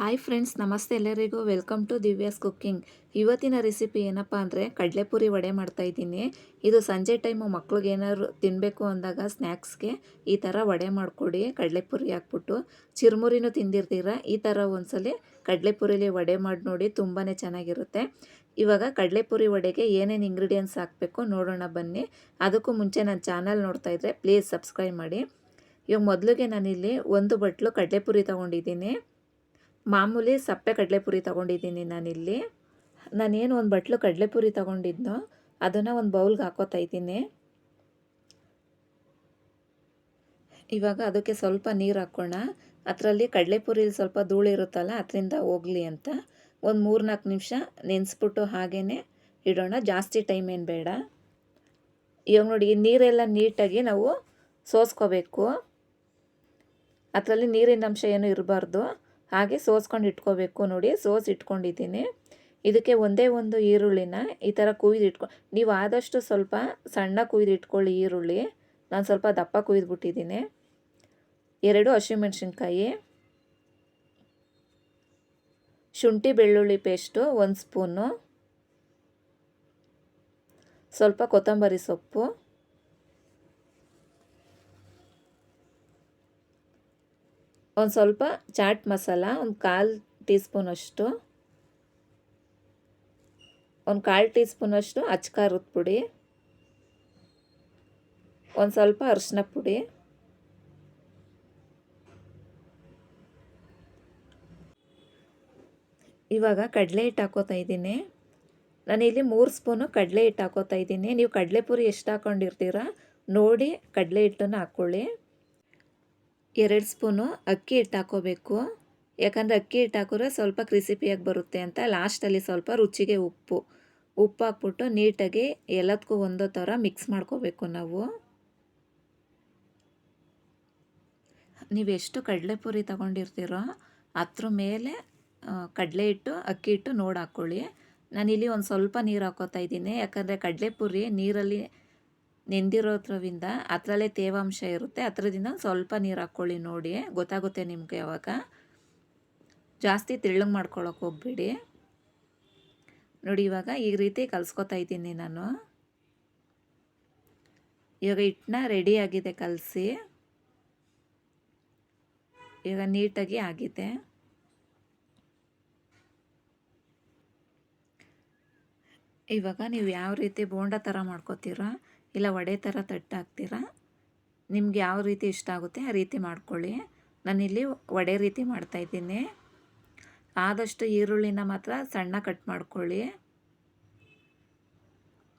Hi friends, ನಮಸ್ತೆ ಎಲ್ಲರಿಗೂ. Welcome to Divya's cooking. ಇವತ್ತಿನ ರೆಸಿಪಿ ಏನಪ್ಪ ಅಂದರೆ ಕಡಲೆಪುರಿ ವಡೆ ಮಾಡ್ತಾಯಿದ್ದೀನಿ ಇದು ಸಂಜೆ ಟೈಮು ಮಕ್ಳಿಗೆ ಏನಾದ್ರು ತಿನ್ನಬೇಕು ಅಂದಾಗ ಸ್ನ್ಯಾಕ್ಸ್ಗೆ ಈ ಥರ ವಡೆ ಮಾಡಿಕೊಡಿ, ಕಡಲೆಪುರಿ ಹಾಕ್ಬಿಟ್ಟು. ಚಿರುಮುರಿನೂ ತಿಂದಿರ್ತೀರ? ಈ ಥರ ಒಂದ್ಸಲಿ ಕಡಲೆಪುರಿಲಿ ವಡೆ ಮಾಡಿ ನೋಡಿ ತುಂಬಾ ಚೆನ್ನಾಗಿರುತ್ತೆ. ಇವಾಗ ಕಡಲೆಪುರಿ ವಡೆಗೆ ಏನೇನು ಇಂಗ್ರೀಡಿಯೆಂಟ್ಸ್ ಹಾಕಬೇಕು ನೋಡೋಣ ಬನ್ನಿ. ಅದಕ್ಕೂ ಮುಂಚೆ ನನ್ನ ಚಾನಲ್ ನೋಡ್ತಾ ಇದ್ದರೆ ಪ್ಲೀಸ್ ಸಬ್ಸ್ಕ್ರೈಬ್ ಮಾಡಿ. ಇವಾಗ ಮೊದಲಿಗೆ ನಾನಿಲ್ಲಿ ಒಂದು ಬಟ್ಲು ಕಡಲೆಪುರಿ ತೊಗೊಂಡಿದ್ದೀನಿ. ಮಾಮೂಲಿ ಸಪ್ಪೆ ಕಡಲೆಪುರಿ ತೊಗೊಂಡಿದ್ದೀನಿ ನಾನಿಲ್ಲಿ. ನಾನೇನು ಒಂದು ಬಟ್ಲು ಕಡಲೆಪುರಿ ತೊಗೊಂಡಿದ್ನೋ ಅದನ್ನು ಒಂದು ಬೌಲ್ಗೆ ಹಾಕೋತಾ ಇದ್ದೀನಿ. ಇವಾಗ ಅದಕ್ಕೆ ಸ್ವಲ್ಪ ನೀರು ಹಾಕ್ಕೋಣ ಅದರಲ್ಲಿ ಕಡಲೆಪುರಿಲಿ ಸ್ವಲ್ಪ ಧೂಳಿರುತ್ತಲ್ಲ ಅದರಿಂದ ಹೋಗಲಿ ಅಂತ. ಒಂದು ಮೂರು ನಾಲ್ಕು ನಿಮಿಷ ನೆನೆಸ್ಬಿಟ್ಟು ಹಾಗೇ ಇಡೋಣ. ಜಾಸ್ತಿ ಟೈಮ್ ಏನು ಬೇಡ. ಇವಾಗ ನೋಡಿ ನೀರೆಲ್ಲ ನೀಟಾಗಿ ನಾವು ಸೋಸ್ಕೋಬೇಕು. ಅದರಲ್ಲಿ ನೀರಿನ ಅಂಶ ಏನೂ ಇರಬಾರ್ದು. ಹಾಗೆ ಸೋಸ್ಕೊಂಡು ಇಟ್ಕೋಬೇಕು ನೋಡಿ, ಸೋಸ್ ಇಟ್ಕೊಂಡಿದ್ದೀನಿ. ಇದಕ್ಕೆ ಒಂದೇ ಒಂದು ಈರುಳ್ಳಿನ ಈ ಥರ ಕುಯ್ದು ಇಟ್ಕೊ, ನೀವು ಆದಷ್ಟು ಸ್ವಲ್ಪ ಸಣ್ಣ ಕುಯ್ದು ಇಟ್ಕೊಳ್ಳಿ ಈರುಳ್ಳಿ. ನಾನು ಸ್ವಲ್ಪ ದಪ್ಪ ಕುಯ್ದುಬಿಟ್ಟಿದ್ದೀನಿ. ಎರಡು ಹಸಿಮೆಣ್ಸಿನ್ಕಾಯಿ, ಶುಂಠಿ ಬೆಳ್ಳುಳ್ಳಿ ಪೇಸ್ಟು ಒಂದು ಸ್ಪೂನು, ಸ್ವಲ್ಪ ಕೊತ್ತಂಬರಿ ಸೊಪ್ಪು. ಒಂದು ಸ್ವಲ್ಪ ಚಾಟ್ ಮಸಾಲ, ಒಂದು ಕಾಲು ಟೀ ಸ್ಪೂನಷ್ಟು ಒಂದು ಕಾಲು ಟೀ ಸ್ಪೂನಷ್ಟು ಅಚ್ಕಾರದ ಪುಡಿ, ಒಂದು ಸ್ವಲ್ಪ ಅರಿಶಿನ ಪುಡಿ, ಇವಾಗ ಕಡಲೆ ಹಿಟ್ಟು ಹಾಕೋತಾ ಇದ್ದೀನಿ. ಇಲ್ಲಿ ಮೂರು ಸ್ಪೂನು ಕಡಲೆ ಹಿಟ್ಟು ಹಾಕೋತಾ ಇದ್ದೀನಿ. ನೀವು ಕಡಲೆ ಪುರಿ ಎಷ್ಟು ಹಾಕೊಂಡಿರ್ತೀರ, ನೋಡಿ ಕಡಲೆ ಹಿಟ್ಟನ್ನು ಹಾಕ್ಕೊಳ್ಳಿ ಎರಡು ಸ್ಪೂನು ಅಕ್ಕಿ ಹಿಟ್ಟು ಹಾಕೋಬೇಕು ಯಾಕಂದರೆ ಅಕ್ಕಿ ಹಿಟ್ಟು ಹಾಕಿದ್ರೆ ಸ್ವಲ್ಪ ಕ್ರಿಸಿಪಿಯಾಗಿ ಬರುತ್ತೆ ಅಂತ ಲಾಸ್ಟಲ್ಲಿ ಸ್ವಲ್ಪ ರುಚಿಗೆ ಉಪ್ಪು. ಉಪ್ಪು ಹಾಕ್ಬಿಟ್ಟು ನೀಟಾಗಿ ಎಲ್ಲದಕ್ಕೂ ಒಂದೋ ಥರ ಮಿಕ್ಸ್ ಮಾಡ್ಕೋಬೇಕು ನಾವು. ನೀವು ಎಷ್ಟು ಕಡಲೆಪುರಿ ತೊಗೊಂಡಿರ್ತೀರೋ ಅದ್ರ ಮೇಲೆ ಕಡಲೆ ಹಿಟ್ಟು ಅಕ್ಕಿ ಹಿಟ್ಟು ನೋಡಿ ಹಾಕ್ಕೊಳ್ಳಿ ನಾನಿಲ್ಲಿ ಒಂದು ಸ್ವಲ್ಪ ನೀರು ಹಾಕೋತಾ ಇದ್ದೀನಿ. ಯಾಕಂದರೆ ಕಡಲೆಪುರಿ ನೀರಲ್ಲಿ ನೆಂದಿರೋದ್ರವಿಂದ ಅದರಲ್ಲೇ ತೇವಾಂಶ ಇರುತ್ತೆ. ಅದರದಿಂದ ಸ್ವಲ್ಪ ನೀರು ಹಾಕ್ಕೊಳ್ಳಿ ನೋಡಿ. ಗೊತ್ತಾಗುತ್ತೆ ನಿಮಗೆ ಅವಾಗ ಜಾಸ್ತಿ ತೆಳ್ಳಗೆ ಮಾಡ್ಕೊಳಕ್ಕೆ ಹೋಗ್ಬೇಡಿ. ನೋಡಿ ಇವಾಗ ಈ ರೀತಿ ಕಲಿಸ್ಕೊತಾ ಇದ್ದೀನಿ ನಾನು. ಇವಾಗ ಹಿಟ್ಟನ್ನ ರೆಡಿ ಆಗಿದೆ ಕಲಸಿ. ಇವಾಗ ನೀಟಾಗಿ ಆಗಿದೆ. ಇವಾಗ ನೀವು ಯಾವ ರೀತಿ ಬೋಂಡ ಥರ ಮಾಡ್ಕೋತೀರ? ಇಲ್ಲ ವಡೆ ಥರ ತಟ್ಟು ಹಾಕ್ತೀರಾ ನಿಮ್ಗೆ ಯಾವ ರೀತಿ ಇಷ್ಟ ಆಗುತ್ತೆ ಆ ರೀತಿ ಮಾಡ್ಕೊಳ್ಳಿ. ನಾನಿಲ್ಲಿ ವಡೆ ರೀತಿ ಮಾಡ್ತಾಯಿದ್ದೀನಿ ಆದಷ್ಟು ಈರುಳ್ಳಿನ ಮಾತ್ರ ಸಣ್ಣ ಕಟ್ ಮಾಡ್ಕೊಳ್ಳಿ.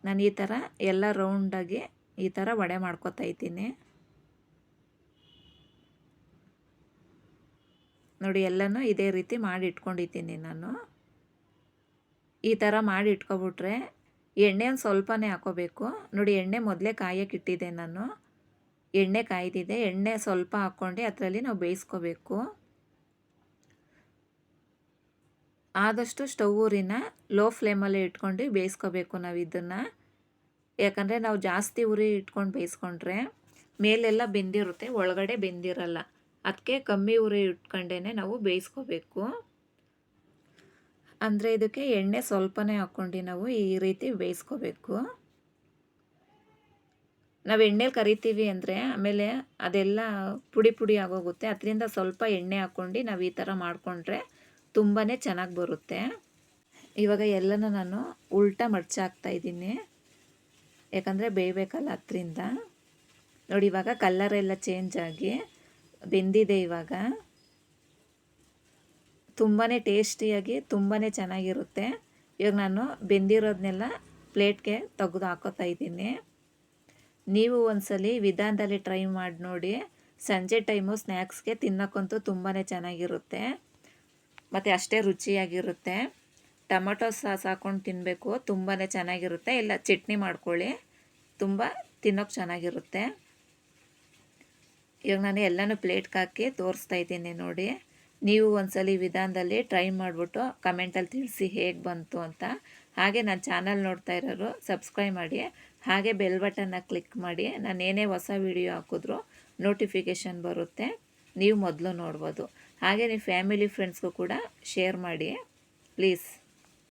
ನಾನು ಈ ಥರ ಎಲ್ಲ ರೌಂಡಾಗಿ ಈ ಥರ ವಡೆ ಮಾಡ್ಕೊತಾ ಇದ್ದೀನಿ. ನೋಡಿ, ಎಲ್ಲನೂ ಇದೇ ರೀತಿ ಮಾಡಿ ಇಟ್ಕೊಂಡಿದ್ದೀನಿ ನಾನು. ಈ ಥರ ಮಾಡಿ ಇಟ್ಕೊಬಿಟ್ರೆ ಎಣ್ಣೆ ಒಂದು ಸ್ವಲ್ಪನೇ ಹಾಕೋಬೇಕು. ನೋಡಿ, ಎಣ್ಣೆ ಮೊದಲೇ ಕಾಯಕ್ಕೆ ಇಟ್ಟಿದ್ದೆ ನಾನು. ಎಣ್ಣೆ ಕಾಯ್ದಿದೆ ಎಣ್ಣೆ ಸ್ವಲ್ಪ ಹಾಕ್ಕೊಂಡು, ಅದರಲ್ಲಿ ನಾವು ಬೇಯಿಸ್ಕೋಬೇಕು. ಆದಷ್ಟು ಸ್ಟವ್ ಊರಿನ ಲೋ ಫ್ಲೇಮಲ್ಲೇ ಇಟ್ಕೊಂಡು ಬೇಯಿಸ್ಕೋಬೇಕು ನಾವು ಇದನ್ನು. ಯಾಕಂದರೆ ನಾವು ಜಾಸ್ತಿ ಉರಿ ಇಟ್ಕೊಂಡು ಬೇಯಿಸ್ಕೊಂಡ್ರೆ ಮೇಲೆಲ್ಲ ಬೆಂದಿರುತ್ತೆ, ಒಳಗಡೆ ಬೆಂದಿರಲ್ಲ. ಅದಕ್ಕೆ ಕಮ್ಮಿ ಉರಿ ಇಟ್ಕೊಂಡೇ ನಾವು ಬೇಯಿಸ್ಕೋಬೇಕು. ಅಂದರೆ ಇದಕ್ಕೆ ಎಣ್ಣೆ ಸ್ವಲ್ಪನೇ ಹಾಕ್ಕೊಂಡು ನಾವು ಈ ರೀತಿ ಬೇಯಿಸ್ಕೋಬೇಕು. ನಾವು ಎಣ್ಣೆಲಿ ಕರಿತೀವಿ ಅಂದರೆ ಆಮೇಲೆ ಅದೆಲ್ಲ ಪುಡಿ ಪುಡಿ ಆಗೋಗುತ್ತೆ. ಅದರಿಂದ ಸ್ವಲ್ಪ ಎಣ್ಣೆ ಹಾಕ್ಕೊಂಡು ನಾವು ಈ ಥರ ಮಾಡಿಕೊಂಡ್ರೆ ತುಂಬಾ ಚೆನ್ನಾಗಿ ಬರುತ್ತೆ. ಇವಾಗ ಎಲ್ಲನೂ ನಾನು ಉಲ್ಟಾ ಮಡ್ಚಾಕ್ತಾ ಇದ್ದೀನಿ. ಯಾಕಂದರೆ ಬೇಯಬೇಕಲ್ಲ ಅದರಿಂದ. ನೋಡಿ ಇವಾಗ ಕಲ್ಲರೆಲ್ಲ ಚೇಂಜ್ ಆಗಿ ಬೆಂದಿದೆ ಇವಾಗ. ತುಂಬಾ ಟೇಸ್ಟಿಯಾಗಿ ತುಂಬಾ ಚೆನ್ನಾಗಿರುತ್ತೆ. ಇವಾಗ ನಾನು ಬೆಂದಿರೋದನ್ನೆಲ್ಲ ಪ್ಲೇಟ್ಗೆ ತೆಗೆದು ಹಾಕೋತಾ ಇದ್ದೀನಿ. ನೀವು ಒಂದ್ಸಲಿ ವಿಧಾನದಲ್ಲಿ ಟ್ರೈ ಮಾಡಿ ನೋಡಿ. ಸಂಜೆ ಟೈಮು ಸ್ನ್ಯಾಕ್ಸ್ಗೆ ತಿನ್ನೋಕ್ಕಂತೂ ತುಂಬಾ ಚೆನ್ನಾಗಿರುತ್ತೆ. ಮತ್ತು ಅಷ್ಟೇ ರುಚಿಯಾಗಿರುತ್ತೆ. ಟೊಮೊಟೊ ಸಾಸ್ ಹಾಕ್ಕೊಂಡು ತಿನ್ನಬೇಕು ತುಂಬಾ ಚೆನ್ನಾಗಿರುತ್ತೆ. ಇಲ್ಲ, ಚಟ್ನಿ ಮಾಡ್ಕೊಳ್ಳಿ, ತುಂಬ ತಿನ್ನೋಕೆ ಚೆನ್ನಾಗಿರುತ್ತೆ. ಇವಾಗ ನಾನು ಎಲ್ಲನೂ ಪ್ಲೇಟ್ಗೆ ಹಾಕಿ ತೋರಿಸ್ತಾ ಇದ್ದೀನಿ ನೋಡಿ. ನೀವು ಒಂದ್ಸಲಿ ವಿಧಾನದಲ್ಲಿ ಟ್ರೈ ಮಾಡಿಬಿಟ್ಟು ಕಮೆಂಟಲ್ಲಿ ತಿಳಿಸಿ ಹೇಗೆ ಬಂತು ಅಂತ. ಹಾಗೆ ನನ್ನ ಚಾನಲ್ ನೋಡ್ತಾ ಇರೋರು ಸಬ್ಸ್ಕ್ರೈಬ್ ಮಾಡಿ, ಹಾಗೆ ಬೆಲ್ ಬಟನ್ನ ಕ್ಲಿಕ್ ಮಾಡಿ, ನಾನು ಏನೇ ಹೊಸ ವಿಡಿಯೋ ಹಾಕಿದ್ರು ನೋಟಿಫಿಕೇಷನ್ ಬರುತ್ತೆ, ನೀವು ಮೊದಲು ನೋಡ್ಬೋದು. ಹಾಗೆ ನೀವು ಫ್ಯಾಮಿಲಿ ಫ್ರೆಂಡ್ಸ್ಗೂ ಕೂಡ ಶೇರ್ ಮಾಡಿ ಪ್ಲೀಸ್